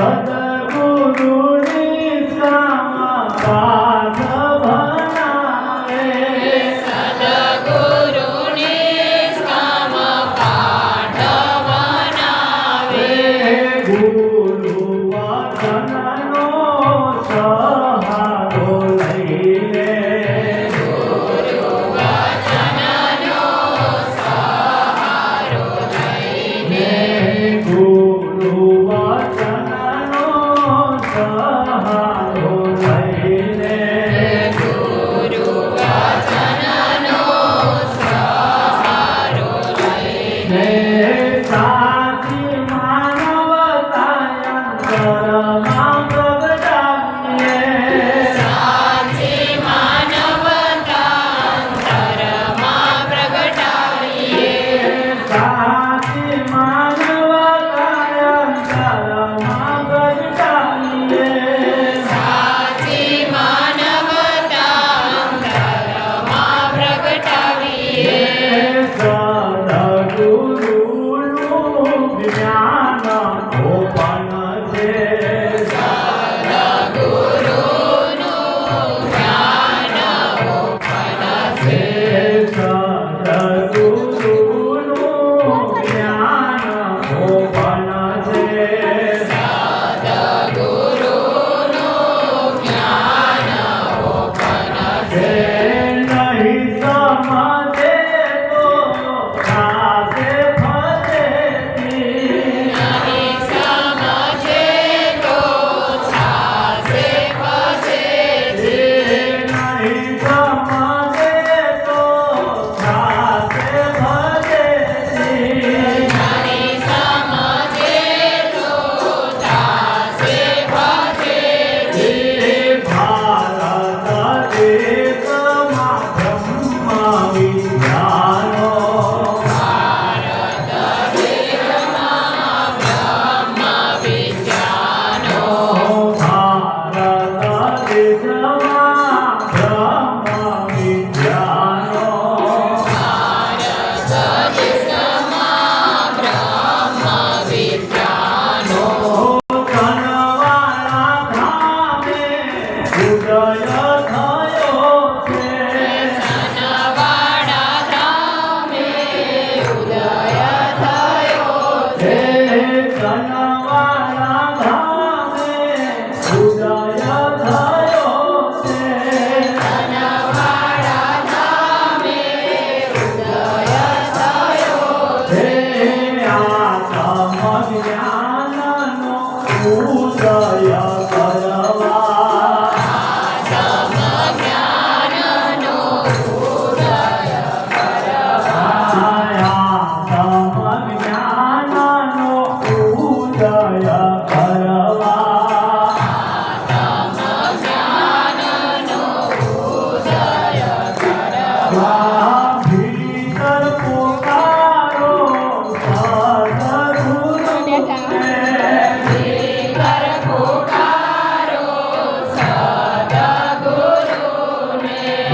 Santa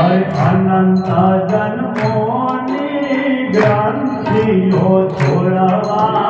અનંત જન્મોની ગ્રંથિઓ છોડવા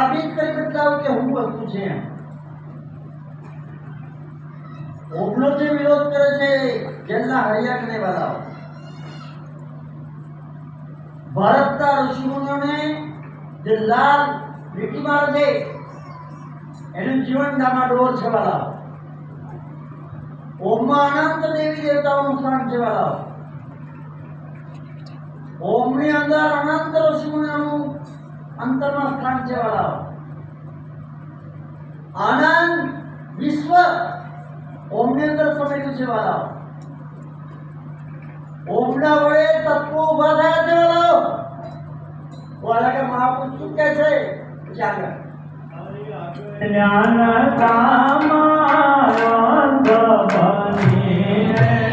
સાબિત કરી બતાવું કે હું વસ્તુ છે ઓમનો જે વિરોધ કરે છે જેલના હરિયાકને વાળાઓ ભારતના ઋષિમુનિઓને જે લાલ લીટી મારે છે એનું જીવન ડામાડોળ છે વાળાઓ ઓમમાં અનંત દેવી દેવતાઓનું સ્થાન છે વાળાઓ ઓમની અંદર અનંત અંતરમાં સ્થાન છે વાળાઓ આનંદ, વિશ્વ, ઓમની અંદર સમેટ્યું છે વાળાઓ ઓમના વડે તત્વો ઊભા થયા છે વાળાઓ વાળા કે મહાપુરુષ શું કહે છે? પછી આગળ. જ્ઞાનતામાં અંધ બનીને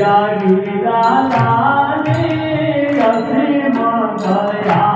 વૈરાગી દાદાની અસીમ દયાથી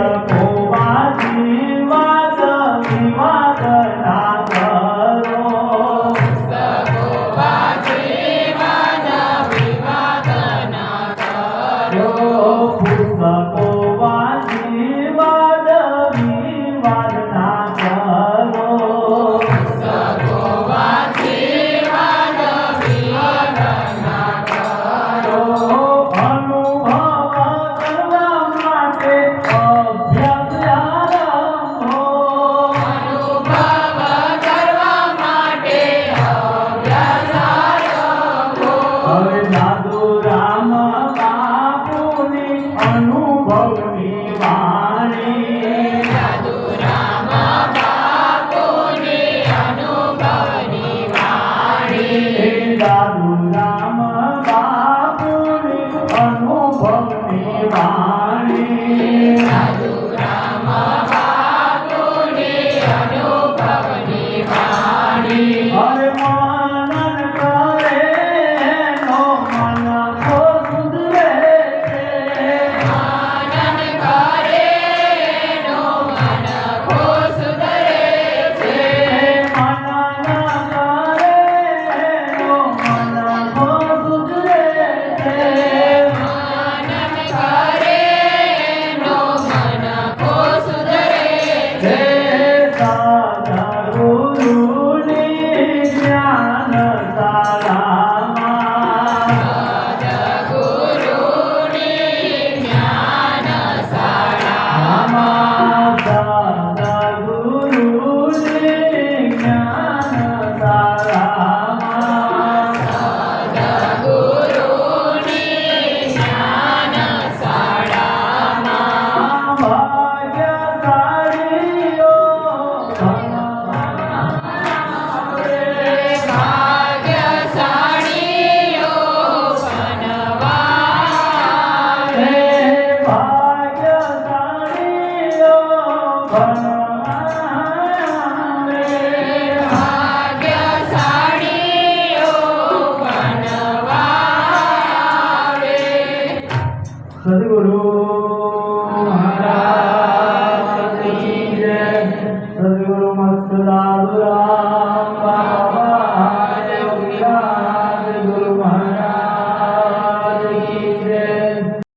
Hallelujah. Bye.